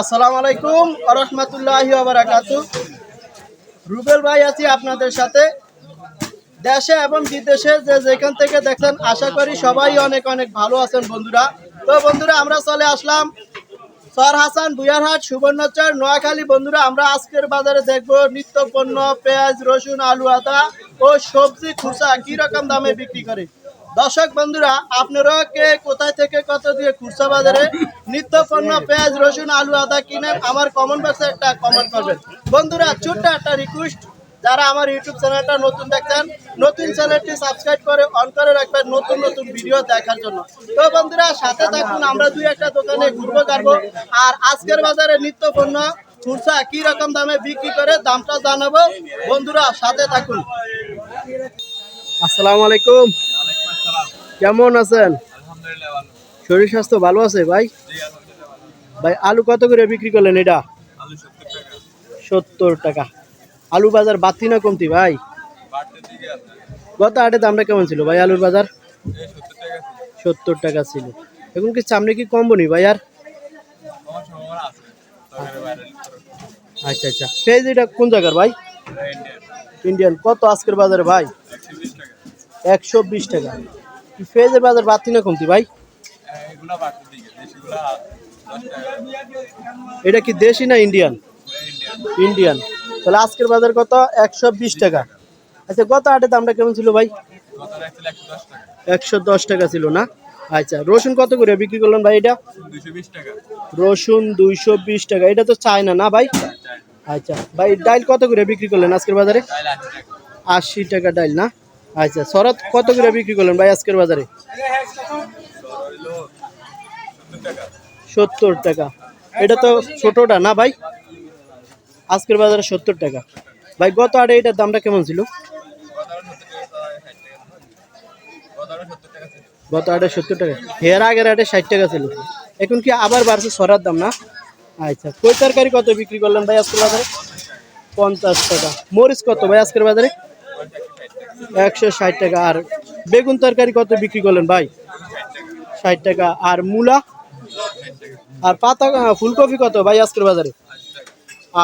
আসসালামু আলাইকুম রহমতুল্লাহি বারাকাতু রুবেল ভাই, আছি আপনাদের সাথে। দেশে এবং বিদেশে যে যেখান থেকে দেখেন আশা করি সবাই অনেক অনেক ভালো আছেন বন্ধুরা। তো বন্ধুরা, আমরা চলে আসলাম সর হাসান বুয়ারহাট সুবর্ণচর, নোয়াখালী। বন্ধুরা, আমরা আজকের বাজারে দেখব নিত্য পণ্য পেঁয়াজ, রসুন, আলু, আদা ও সবজি খুচা কি রকম দামে বিক্রি করে। দর্শক বন্ধুরা, আপনারা কে কোথায় থেকে কত দিয়ে খুচরা বাজারে নিত্য পণ্য, পেঁয়াজ, রসুন, আলু, আদা কিনেন আমার কমেন্ট বক্সে একটা কমেন্ট করবেন। বন্ধুরা, ছোট্ট একটা রিকোয়েস্ট যারা আমার ইউটিউব চ্যানেলটা নতুন দেখছেন, নতুন চ্যানেলটি সাবস্ক্রাইব করে অন করে রাখবেন নতুন নতুন ভিডিও দেখার জন্য। তো বন্ধুরা, সাথে থাকুন, আমরা দুই একটা দোকানে ঘুরবো, গাড়বো। আর আজকের বাজারে নিত্য পণ্য, খুচরা কি রকম দামে বিক্রি করে দামটা জানাব? বন্ধুরা, সাথে থাকুন। আসসালামু আলাইকুম। কেমন আছেন? শরীর স্বাস্থ্য ভালো আছে ভাই? ভাই আলু কত করে বিক্রি করলেন এটা? সত্তর টাকা। আলু বাজার বাড়তি না কমতি ভাই? গত হাটে দামটা কেমন ছিল ভাই আলুর বাজার? সত্তর টাকা ছিল। এখন কি সামনে কি কমবো নি ভাই আর? আচ্ছা আচ্ছা। পেঁয়াজ এটা কোন জায়গার ভাই? ইন্ডিয়ান কত আজকের বাজারে ভাই? একশো বিশ টাকা। পেঁয়াজের বাজার বাড়তি না কমতি ভাই? এটা কি দেশি না ইন্ডিয়ান ইন্ডিয়ান তাহলে আজকের বাজার কত? একশো বিশ টাকা। আচ্ছা গত হাটে দামটা কেমন ছিল ভাই? একশো দশ টাকা। ছিল না? আচ্ছা রসুন কত করে বিক্রি করলেন ভাই এটা? রসুন দুইশো বিশ টাকা। এটা তো চায় না না ভাই আচ্ছা ভাই ডাইল কত করে বিক্রি করলেন আজকের বাজারে? আশি টাকা ডাইল না? আচ্ছা শরৎ কত করে বিক্রি করলেন ভাই আজকের বাজারে? সত্তর টাকা। এটা তো ছোটটা না ভাই? আজকের বাজারে সত্তর টাকা। ভাই, গত আড়ে এটার দামটা কেমন ছিল? গত আরও সত্তর টাকা। হেয়ার আগের আড়ে ষাট টাকা ছিল। এখন কি আবার বাড়ছে সরার দাম না? আচ্ছা কই তরকারি কত বিক্রি করলেন ভাই আজকের বাজারে? পঞ্চাশ টাকা। মরিচ কত ভাই আজকের বাজারে? একশো ষাট টাকা। আর বেগুন তরকারি কত বিক্রি করলেন ভাই? ষাট টাকা। আর মূলা? আর পাতা ফুলকপি কত ভাই আজকের বাজারে?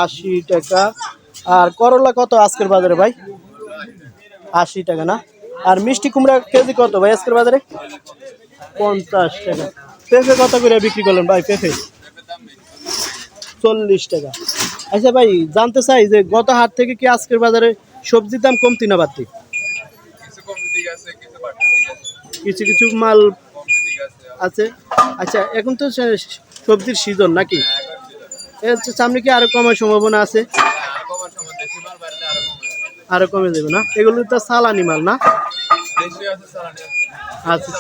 আশি টাকা। আর করলা কত আজকের বাজারে ভাই? আশি টাকা না? আর মিষ্টি কুমড়া কেজি কত ভাই আজকের বাজারে? পঞ্চাশ টাকা। পেঁপে কত করে বিক্রি করলেন ভাই পেঁপে? চল্লিশ টাকা। আচ্ছা ভাই, জানতে চাই যে গত হাট থেকে কি আজকের বাজারে সবজির দাম কমতি না বাড়তি কিছু কমতে দিকে আছে কিছু কিছু মাল আছে। আচ্ছা এখন তো সবজির সিজন নাকি? সামনে কি আরও কমার সম্ভাবনা আছে? আর বাড়লে আরও কমে যাবে। না? এগুলো তো সালানি মাল না? আচ্ছা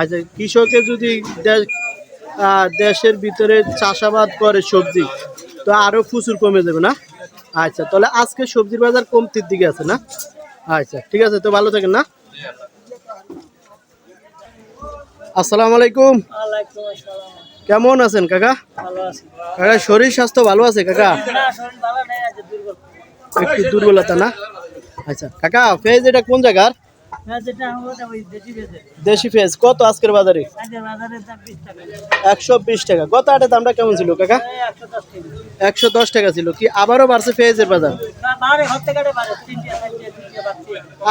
আচ্ছা কৃষকে যদি দেশের ভিতরে চাষাবাদ করে সবজি তো আরও প্রচুর কমে যাবে না? আচ্ছা তাহলে আজকে সবজির বাজার কমতির দিকে আছে না? আচ্ছা ঠিক আছে তো ভালো থাকেন না। আসসালামু আলাইকুম। কেমন আছেন কাকা? কাকা শরীর স্বাস্থ্য ভালো আছে কাকা? একটু দুর্বলতা না? আচ্ছা কাকা ফেজ এটা কোন জায়গার? দেশি ফেজ কত আজকের বাজারে? একশো বিশ টাকা। গত আটের দামটা কেমন ছিল কাকা? একশো দশ টাকা ছিল। কি আবারও বাড়ছে ফেজের বাজার?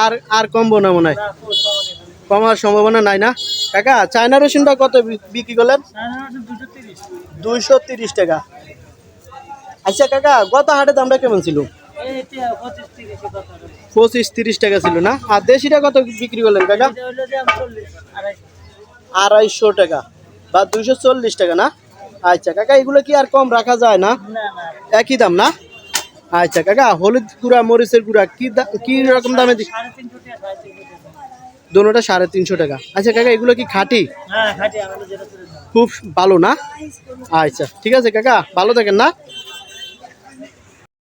আর আর কমবো না মনে হয়? কমার সম্ভাবনা নাই না? কাকা চায়না রসুনটা কত বিক্রি করলেন? দুইশো তিরিশ। টাকা। আচ্ছা কাকা গত হাটের দামটা কেমন ছিল? পঁচিশ তিরিশ টাকা ছিল না? আর দেশিটা কত বিক্রি করলেন কাকা? আড়াইশো। টাকা। বা দুইশো চল্লিশ টাকা না? আচ্ছা কাকা এগুলো কি আর কম রাখা যায় না? একই দাম না? আচ্ছা কাকা হলুদ গুঁড়া মরিচের গুঁড়া কি কি রকম দামে দোনোটা সাড়ে তিনশো টাকা আচ্ছা কাকা এগুলো কি খাঁটি? খুব ভালো না? আচ্ছা ঠিক আছে কাকা ভালো থাকেন না?